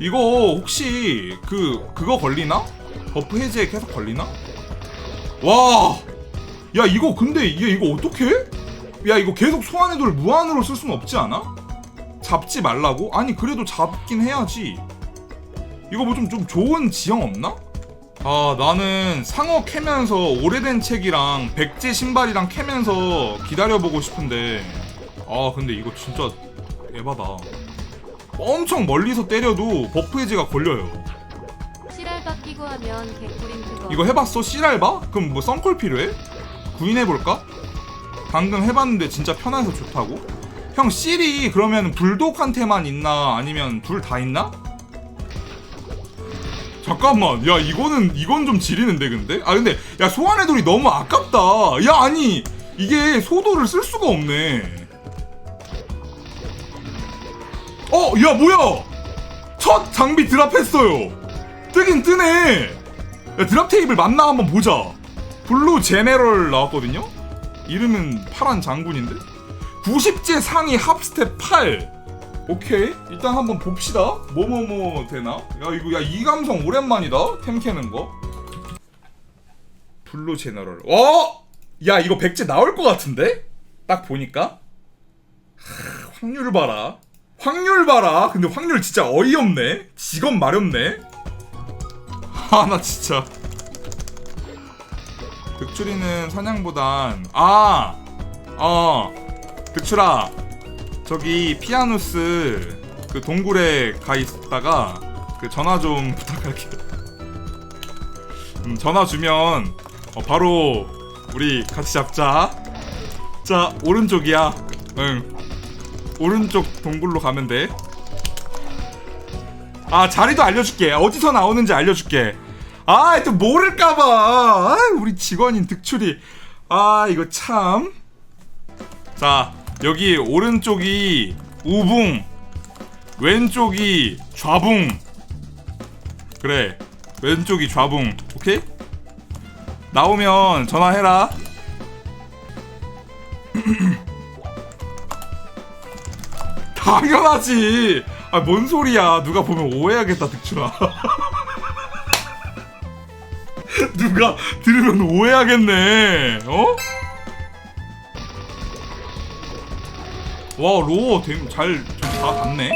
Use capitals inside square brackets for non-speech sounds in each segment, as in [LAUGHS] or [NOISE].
이거 혹시 그 그거 걸리나? 버프 해제에 계속 걸리나? 와, 야 이거 근데 이게 이거 어떻게? 야 이거 계속 소환의 돌 무한으로 쓸 수는 없지 않아? 잡지 말라고? 아니 그래도 잡긴 해야지. 이거 뭐좀좀 좋은 지형 없나? 아 나는 상어 캐면서 오래된 책이랑 백제 신발이랑 캐면서 기다려보고 싶은데 아 근데 이거 진짜 에바다. 엄청 멀리서 때려도 버프 해제가 걸려요. 실알바 끼고 하면 개꿀인 그거. 이거 해봤어? 씨랄바? 그럼 뭐 썬콜 필요해? 구인해볼까? 방금 해봤는데 진짜 편해서 좋다고? 형 씨리 그러면 불독한테만 있나 아니면 둘 다 있나? 잠깐만 야 이거는 이건 좀 지리는데 근데? 아 근데 야 소환의 돌이 너무 아깝다 야 아니 이게 소도를 쓸 수가 없네 어 야 뭐야 첫 장비 드랍했어요 뜨긴 뜨네 야, 드랍 테이블 맞나 한번 보자. 블루 제네럴 나왔거든요. 이름은 파란 장군인데. 90제 상위 합스텝 8. 오케이. 일단 한번 봅시다. 뭐뭐뭐 되나? 야 이거 야 이 감성 오랜만이다. 템 캐는 거. 블루 제너럴. 어? 야 이거 백제 나올 것 같은데? 딱 보니까. 하, 확률 봐라. 확률 봐라. 근데 확률 진짜 어이없네. 직업 마렵네. 아 나 진짜 득출이는 사냥보단 아! 어 득출아 저기 피아누스 그 동굴에 가 있다가 그 전화 좀 [LAUGHS] 부탁할게 음, 전화 주면 어, 바로 우리 같이 잡자 자 오른쪽이야 응 오른쪽 동굴로 가면 돼. 아 자리도 알려줄게. 어디서 나오는지 알려줄게. 아 또 모를까봐. 아, 우리 직원인 득출이. 아 이거 참. 자 여기 오른쪽이 우붕 왼쪽이 좌붕. 그래 왼쪽이 좌붕. 오케이? 나오면 전화해라 [CLEARS THROAT] 당연하지 아 뭔 소리야 누가 보면 오해하겠다 득출아 [LAUGHS] 누가 들으면 오해하겠네 어? 와 로어 잘다 닿네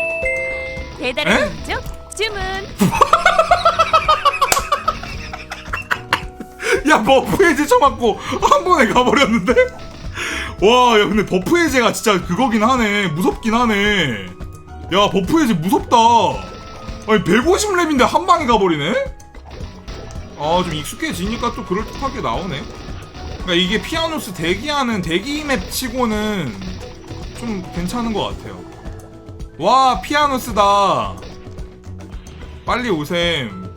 배달의 에? 민족 주문. [LAUGHS] 야 버프 해제 쳐맞고 한 번에 가버렸는데? 와 야 근데 버프 해제가 진짜 그거긴 하네. 무섭긴 하네. 야 버프 해제 무섭다. 아니 150렙인데 한 방에 가버리네? 아 좀 익숙해지니까 또 그럴듯하게 나오네. 그러니까 이게 피아노스 대기하는 대기 맵 치고는 좀 괜찮은 것 같아요. 와 피아노스다. 빨리 오셈.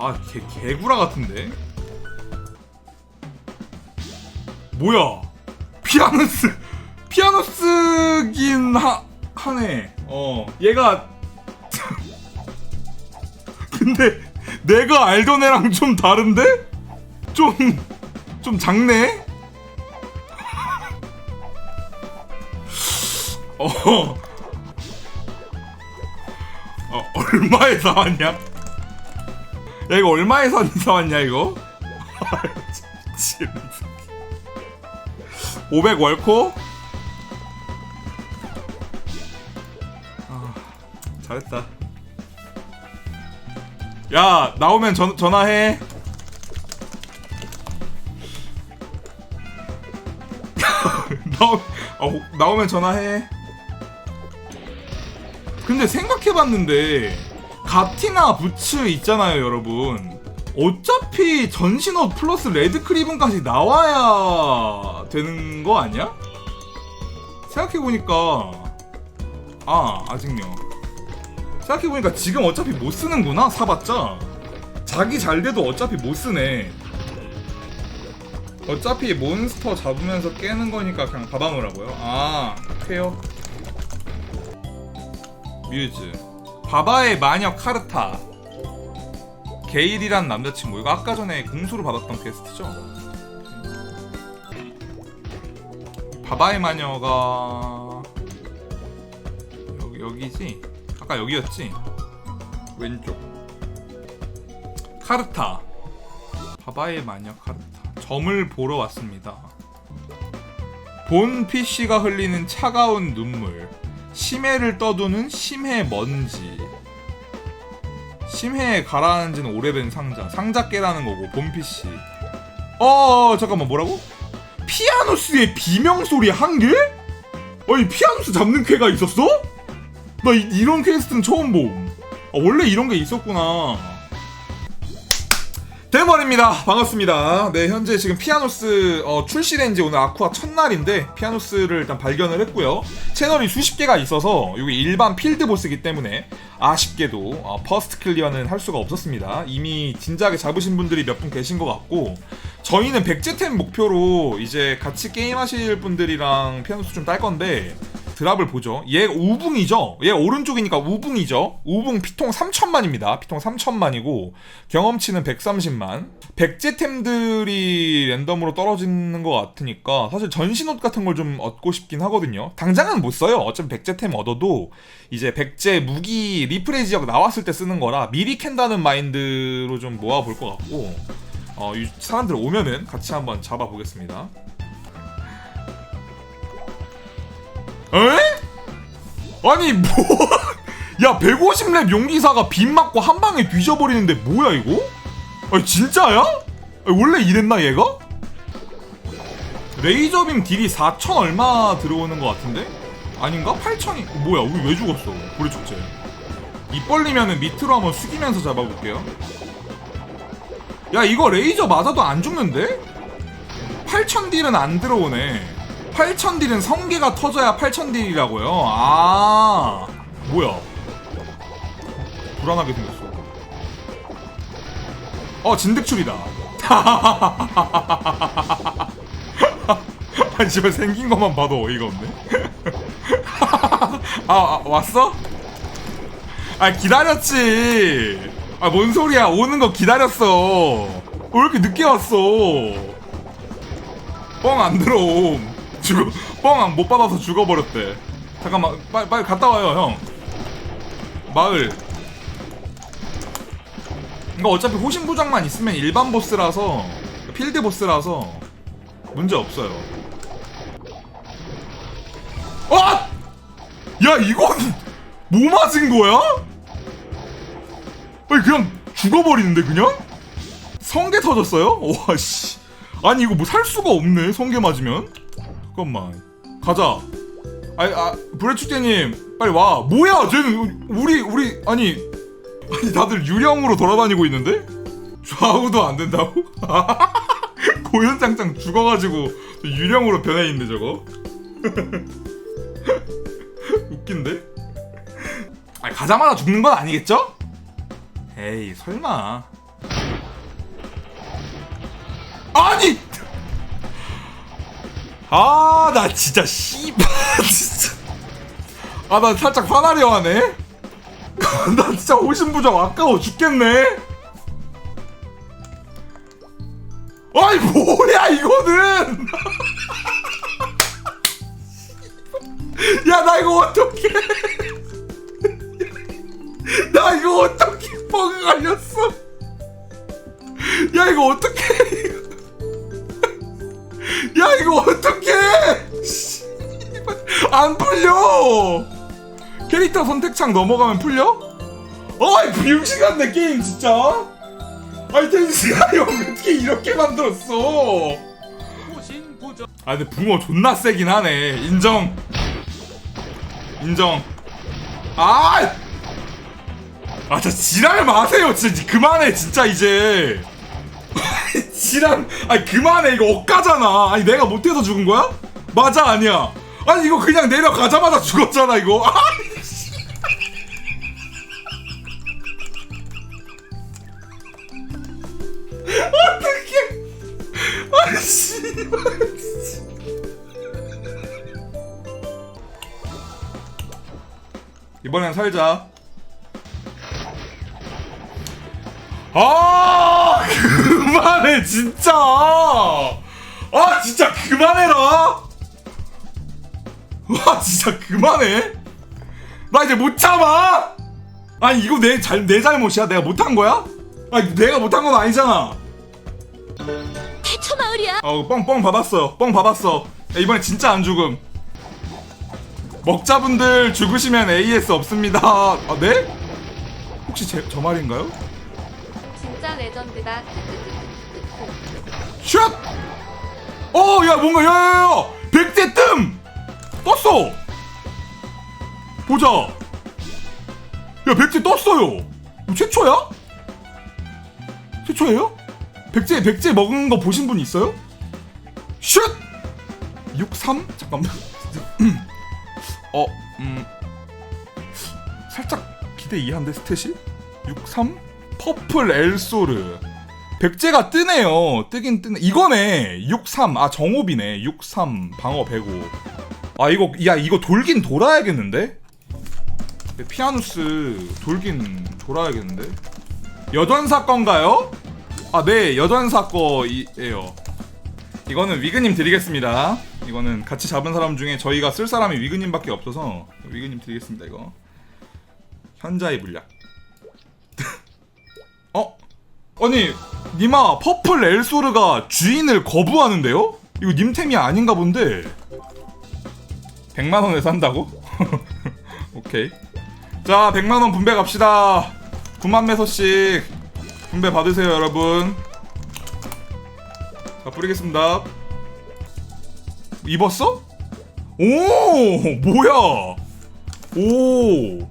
아 개, 개구라 같은데? 뭐야 피아노스 피아노스긴 하 하네. 어 얘가 [LAUGHS] 근데 내가 알던 애랑 좀 다른데? 좀 좀 작네? [LAUGHS] 어, 어 얼마에 사왔냐? 야 이거 얼마에 사, 사왔냐 이거? [LAUGHS] 미친 500 월코? 아, 잘했다. 야, 나오면 전, 전화해. [LAUGHS] 나오, 아, 호- 나오면 전화해. 근데 생각해봤는데, 가티나 부츠 있잖아요, 여러분. 어차피 전신옷 플러스 레드 크리븐까지 나와야 되는 거 아니야? 생각해보니까 아 아직요. 생각해보니까 지금 어차피 못 쓰는구나? 사봤자. 자기 잘 돼도 어차피 못 쓰네. 어차피 몬스터 잡으면서 깨는 거니까 그냥 받아놓으라고요. 아 오케이요? 뮤즈. 바바의 마녀 카르타 게일이란 남자친구 이거 아까 전에 공수로 받았던 퀘스트죠? 바바의 마녀가 여기, 여기지? 아까 여기였지? 왼쪽. 카르타. 바바의 마녀 카르타. 점을 보러 왔습니다. 본 PC가 흘리는 차가운 눈물. 심해를 떠도는 심해 먼지 심해에 가라앉은 오래된 상자 상자 깨라는 거고 본 PC 어 잠깐만 뭐라고? 피아노스의 비명소리 한 개? 아니 피아노스 잡는 쾌가 있었어? 나 이, 런 퀘스트는 처음 봄. 아, 원래 이런 게 있었구나. 대머리입니다. 반갑습니다. 네, 현재 지금 피아노스 어, 출시된 지 오늘 아쿠아 첫날인데 피아노스를 일단 발견을 했고요. 채널이 수십 개가 있어서 이게 일반 필드 보스이기 때문에 아쉽게도 어, 퍼스트 클리어는 할 수가 없었습니다. 이미 진작에 잡으신 분들이 몇 분 계신 것 같고 저희는 백제템 목표로 이제 같이 게임하실 분들이랑 피아노스 좀 딸 건데 드랍을 보죠. 얘 우붕이죠. 얘 오른쪽이니까 우붕이죠. 우붕 피통 3천만입니다. 피통 3천만이고 경험치는 130만. 백제템들이 랜덤으로 떨어지는 것 같으니까 사실 전신옷 같은 걸 좀 얻고 싶긴 하거든요. 당장은 못 써요. 어차피 백제템 얻어도 이제 백제 무기 리프레 지역 나왔을 때 쓰는 거라 미리 캔다는 마인드로 좀 모아볼 것 같고 어, 이 사람들 오면은 같이 한번 잡아보겠습니다. 아니 뭐? [LAUGHS] 야 150렙 용기사가 빗 맞고 한 방에 뒤져버리는데 뭐야 이거? 아니 진짜야? 원래 이랬나 얘가? 레이저빔 딜이 4천 얼마 들어오는 것 같은데? 아닌가? 8천이 뭐야 우리 왜 죽었어 고래 축제 입 벌리면은 밑으로 한번 숙이면서 잡아볼게요 야 이거 레이저 맞아도 안 죽는데? 8천 딜은 안 들어오네 8천 딜은 성게가 터져야 8천 딜이라고요. 아 뭐야? 불안하게 생겼어. 어 진득출이다. [LAUGHS] 아니 집에 생긴 것만 봐도 어이가 없네. [LAUGHS] 아, 아 왔어? 아 기다렸지. 아 뭔 소리야. 오는 거 기다렸어. 왜 이렇게 늦게 왔어? 뻥 안 들어옴 죽어 뻥 못 받아서 죽어버렸대 잠깐만 빨리 빨리 갔다 와요 형 마을 이거 어차피 호신부장만 있으면 일반 보스라서 필드 보스라서 문제 없어요 아! 야 이건 뭐 맞은 거야? 아니 그냥 죽어버리는데 그냥? 성게 터졌어요? 와씨 아니 이거 뭐 살 수가 없네 성게 맞으면 잠깐만. 가자. 아니 아 브레축제님 빨리 와. 뭐야? 쟤는 우리 우리 아니 아니 다들 유령으로 돌아다니고 있는데? 좌우도 안 된다고? [LAUGHS] 고연장장 죽어가지고 유령으로 변해 있네 저거? [LAUGHS] 웃긴데? 아니 가자마자 죽는 건 아니겠죠? 에이 설마 아 나 진짜 씨발 [LAUGHS] 진짜. 아 나 살짝 화나려 하네? [LAUGHS] 나 진짜 오신부장 아까워 죽겠네? 아이 뭐야 이거는! [LAUGHS] 야 나 이거 어떡해? 나 이거 어떻게 버그 걸렸어. 야 이거 어떡해 야 이거 어떡해 안 풀려 캐릭터 선택창 넘어가면 풀려? 어이 비용시 같네 게임 진짜 아이 텐스가 [LAUGHS] 형 어떻게 이렇게 만들었어 아 근데 붕어 존나 세긴 하네 인정 인정 아! 아, 저 지랄 마세요. 진짜 그만해, 진짜 이제. [LAUGHS] 지랄, 아니 그만해. 이거 억까잖아. 아니 내가 못해서 죽은 거야? 맞아, 아니야. 아니 이거 그냥 내려가자마자 죽었잖아, 이거. [LAUGHS] 아이씨. 어떡해. 아이씨. 이번엔 살자. 아 [LAUGHS] 그만해 진짜 아 진짜 그만해라 와 진짜 그만해 나 이제 못 참아 아니 이거 내 잘 내 잘못이야? 내가 못한 거야? 아니 내가 못한 건 아니잖아. 태초 마을이야. 어, 뻥뻥 받았어요. 뻥 받았어. 야, 이번에 진짜 안 죽음. 먹자분들 죽으시면 AS 없습니다. 아, 네? 혹시 제, 저 말인가요? 진짜 레전드다. 슛! 어, 야, 뭔가, 야, 야, 야! 백제 뜸! 떴어! 보자. 야, 백제 떴어요! 최초야? 최초예요? 백제, 백제 먹은 거 보신 분 있어요? 슛! 63? 잠깐만. [CLEARS THROAT] 어, 음. 살짝 기대 이한데, 스탯이? 63? 퍼플 엘소르. 백제가 뜨네요. 뜨긴 뜨네. 이거네. 63. 아, 정옵이네. 63. 방어 105. 아, 이거, 야, 이거 돌긴 돌아야겠는데? 피아누스 돌긴 돌아야겠는데? 여전사 건가요? 아, 네. 여전사 거예요. 이거는 위그님 드리겠습니다. 이거는 같이 잡은 사람 중에 저희가 쓸 사람이 위그님밖에 없어서 위그님 드리겠습니다, 이거. 현자의 물약. [LAUGHS] 어? 아니 니마 퍼플 엘소르가 주인을 거부하는데요? 이거 님템이 아닌가 본데. 100만원에 산다고? [LAUGHS] 오케이. 자 100만원 분배 갑시다. 9만 매소씩 분배 받으세요 여러분. 자 뿌리겠습니다. 입었어? 오 뭐야? 오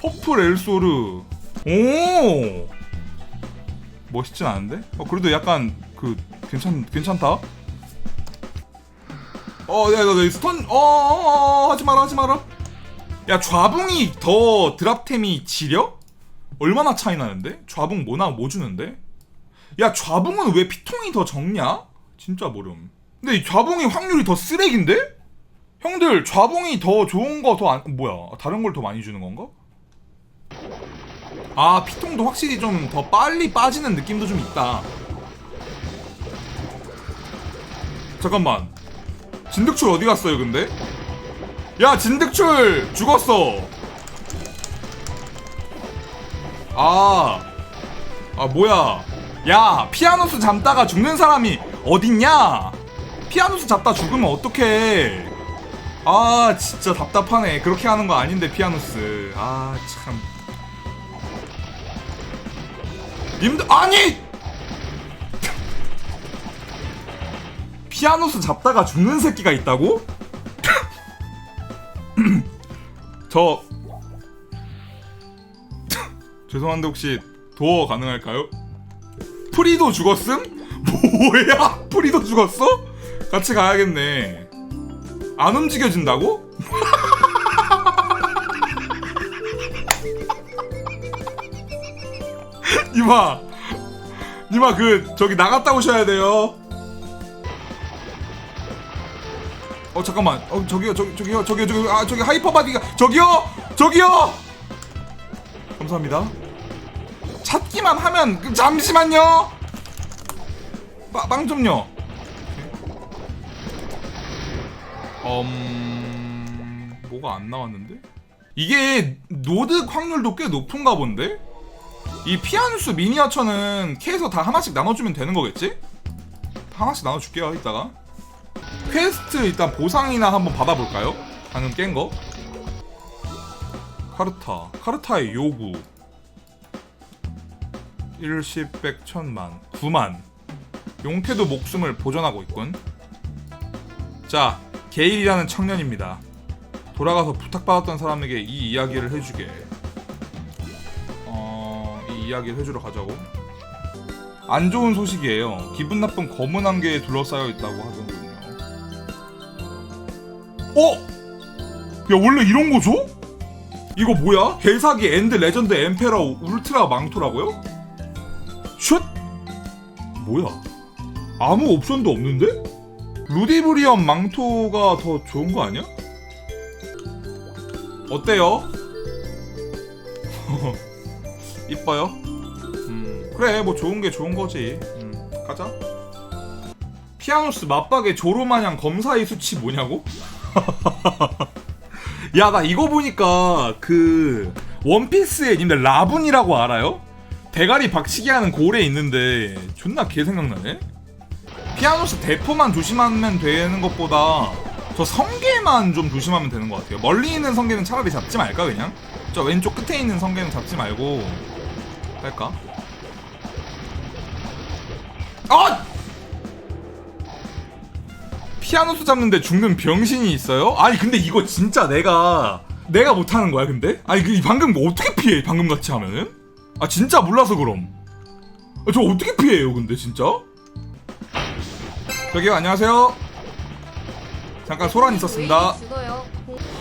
퍼플 엘소르. 오 멋있진 않은데? 어 그래도 약간 그 괜찮 괜찮다. 어, 야, 너, 너 스톤, 어, 어, 어, 하지 마라, 하지 마라. 야, 좌붕이 더 드랍템이 지려? 얼마나 차이 나는데? 좌붕 뭐나 뭐 주는데? 야, 좌붕은 왜 피통이 더 적냐? 진짜 모름. 근데 이 좌붕이 확률이 더 쓰레기인데? 형들, 좌붕이 더 좋은 거 더 안, 뭐야? 다른 걸 더 많이 주는 건가? 아 피통도 확실히 좀 더 빨리 빠지는 느낌도 좀 있다. 잠깐만. 진득출 어디 갔어요 근데? 야 진득출 죽었어. 아, 아 뭐야. 야 피아노스 잡다가 죽는 사람이 어딨냐? 피아노스 잡다 죽으면 어떡해? 아 진짜 답답하네. 그렇게 하는 거 아닌데 피아노스. 아 참 님들 아니 피아노스 잡다가 죽는 새끼가 있다고? [CLEARS THROAT] 저 [CLEARS THROAT] 죄송한데 혹시 도어 가능할까요? 프리도 죽었음? [LAUGHS] 뭐야? 프리도 죽었어? 같이 가야겠네. 안 움직여진다고? 이마. 이마 그 저기 나갔다 오셔야 돼요. 어 잠깐만. 어 저기요 저기 저기요 저기요 저기 아 저기 하이퍼바디가 저기요! 저기요! 감사합니다. 찾기만 하면 그, 잠시만요! 빠, 빵 좀요. 음 뭐가 안 나왔는데? 이게 노드 확률도 꽤 높은가 본데 이 피아누스 미니어처는 캐에서 다 하나씩 나눠주면 되는 거겠지? 하나씩 나눠줄게요 이따가. 퀘스트 일단 보상이나 한번 받아볼까요? 방금 깬 거? 카르타. 카르타의 요구. 일십100 천만. 9만. 용케도 목숨을 보존하고 있군. 자 게일이라는 청년입니다. 돌아가서 부탁받았던 사람에게 이 이야기를 해주게 이야기를 해주러 가자고. 안 좋은 소식이에요. 기분 나쁜 검은 안개에 둘러싸여 있다고 하더군요. 어? 야 원래 이런 거 줘? 이거 뭐야? 개사기 엔드 레전드 엠페러 울트라 망토라고요? 슛? 뭐야? 아무 옵션도 없는데? 루디브리엄 망토가 더 좋은 거 아니야? 어때요? [LAUGHS] 이뻐요? 음, 그래, 뭐 좋은 게 좋은 거지. 음, 가자. 피아노스 맞박에 조로마냥 검사의 수치 뭐냐고? [LAUGHS] 야, 나 이거 보니까 그 원피스에 님들 라분이라고 알아요? 대가리 박치기 하는 고래 있는데 존나 개 생각나네. 피아노스 대포만 조심하면 되는 것보다 저 성게만 좀 조심하면 되는 것 같아요. 멀리 있는 성게는 차라리 잡지 말까 그냥? 저 왼쪽 끝에 있는 성게는 잡지 말고 할까? 아! 피아노스 잡는데 죽는 병신이 있어요? 아니 근데 이거 진짜 내가 내가 못하는 거야 근데? 아니 그 방금 뭐 어떻게 피해 방금 같이 하면은? 아 진짜 몰라서 그럼 아, 저 어떻게 피해요 근데 진짜? 저기요 안녕하세요 잠깐 소란 있었습니다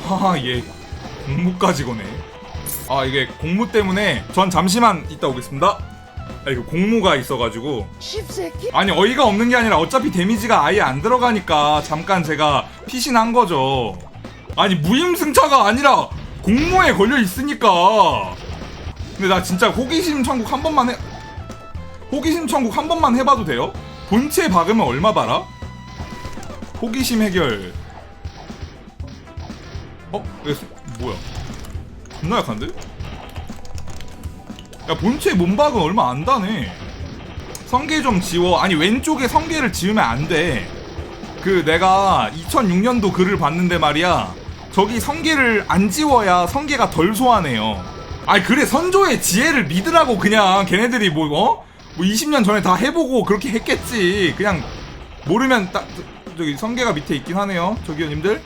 하하 예 공무까지 거네 아 이게 공무 때문에 전 잠시만 이따 오겠습니다 아 이거 공무가 있어가지고 아니 어이가 없는 게 아니라 어차피 데미지가 아예 안 들어가니까 잠깐 제가 피신한 거죠 아니 무임승차가 아니라 공무에 걸려 있으니까 근데 나 진짜 호기심 천국 한 번만 해 호기심 천국 한 번만 해봐도 돼요? 본체 박으면 얼마 받아? 호기심 해결 어? 뭐야? 존나 약한데? 야 본체 몸박은 얼마 안 다네. 성게 좀 지워. 아니 왼쪽에 성게를 지우면 안돼그 내가 2006년도 글을 봤는데 말이야. 저기 성게를 안 지워야 성게가 덜 소환해요. 아니 그래 선조의 지혜를 믿으라고 그냥 걔네들이 뭐 어? 뭐 20년 전에 다 해보고 그렇게 했겠지. 그냥 모르면 딱 저기 성게가 밑에 있긴 하네요. 저기요 님들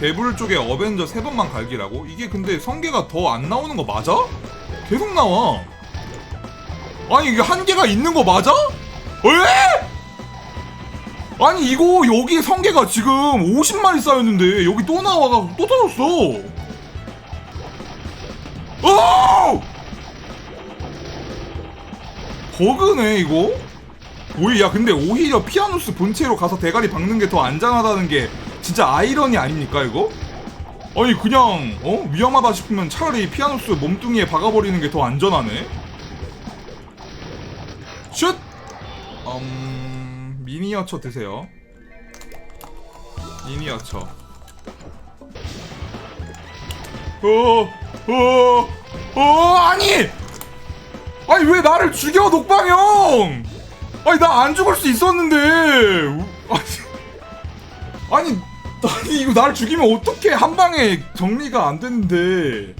개불 쪽에 어벤져 세 번만 갈기라고? 이게 근데 성게가 더 안 나오는 거 맞아? 계속 나와. 아니 이게 한계가 있는 거 맞아? 에? 아니 이거 여기 성게가 지금 50마리 쌓였는데 여기 또 나와가지고 또 터졌어. 오! 버그네 이거. 오히 야 근데 오히려 피아누스 본체로 가서 대가리 박는 게 더 안전하다는 게 진짜 아이러니 아닙니까 이거? 아니 그냥 어 위험하다 싶으면 차라리 피아누스 몸뚱이에 박아버리는 게 더 안전하네. 슛. 음 미니어처 드세요. 미니어처. 어 어어 어, 아니 아니 왜 나를 죽여 녹방형? 아니 나 안 죽을 수 있었는데 우- 아니 아니 아니 이거 나를 죽이면 어떻게 한 방에 정리가 안 되는데.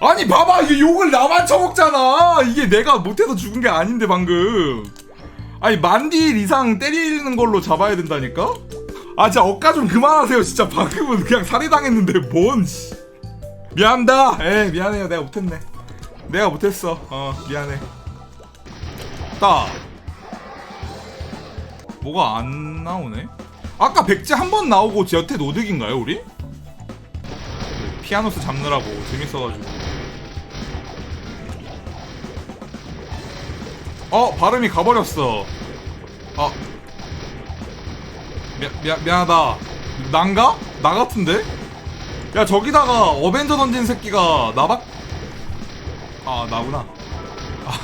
아니 봐봐. 이게 욕을 나만 처먹잖아. 이게 내가 못해서 죽은 게 아닌데 방금. 아니 만딜 이상 때리는 걸로 잡아야 된다니까? 아 진짜 억까 좀 그만하세요. 진짜 방금은 그냥 살해당했는데 뭔 씨. 미안합니다. 에 미안해요. 내가 못했네. 내가 못했어. 어 미안해. 따 뭐가 안 나오네 아까 백제 한 번 나오고 여태 노득인가요 우리? 피아노스 잡느라고 재밌어가지고 어 발음이 가버렸어 어 미, 미, 미안하다 난가? 나 같은데? 야 저기다가 어벤져 던진 새끼가 나밖 아 나구나 아.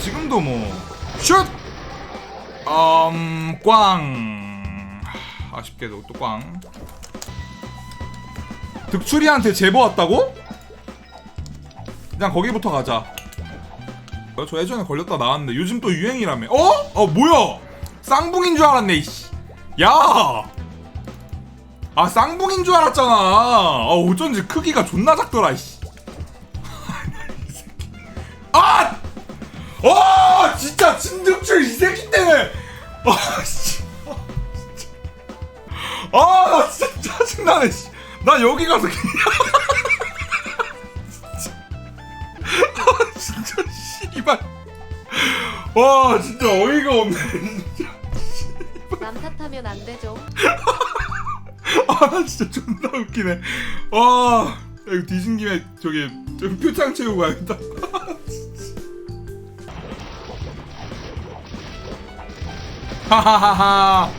지금도 뭐 슛 음, 꽝. 아쉽게도 또 꽝. 득추리한테 제보 왔다고? 그냥 거기부터 가자. 어, 저 예전에 걸렸다 나왔는데 요즘 또 유행이라며. 어? 어 뭐야? 쌍붕인 줄 알았네. 이씨. 야. 아 쌍붕인 줄 알았잖아. 아 어쩐지 크기가 존나 작더라. 이씨. [LAUGHS] 아! 아 진짜 때문에 아 씨. 아 나 진짜 짜증나네 씨. 나 여기 가서 그냥 아 진짜 씨발 와 진짜 어이가 없네 남 탓하면 안 되죠. 아 진짜 존나 웃기네 와 이거 뒤진 김에 저기 좀 표창 채우고 가야겠다 하하하하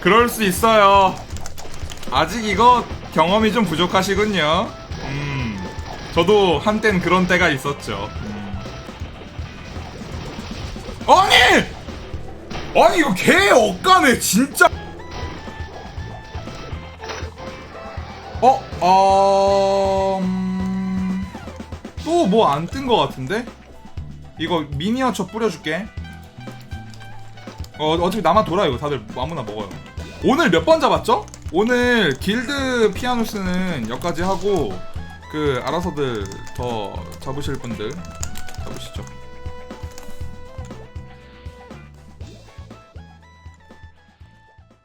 그럴 수 있어요 아직 이거 경험이 좀 부족하시군요 음 저도 한땐 그런 때가 있었죠 음. 아니 아니 이거 개 억까네 진짜 어? 어... 또뭐 안뜬거 같은데? 이거 미니어처 뿌려줄게 어, 어차피 나만 돌아 이거 다들 아무나 먹어요. 오늘 몇 번 잡았죠? 오늘 길드 피아노스는 여기까지 하고 그 알아서들 더 잡으실 분들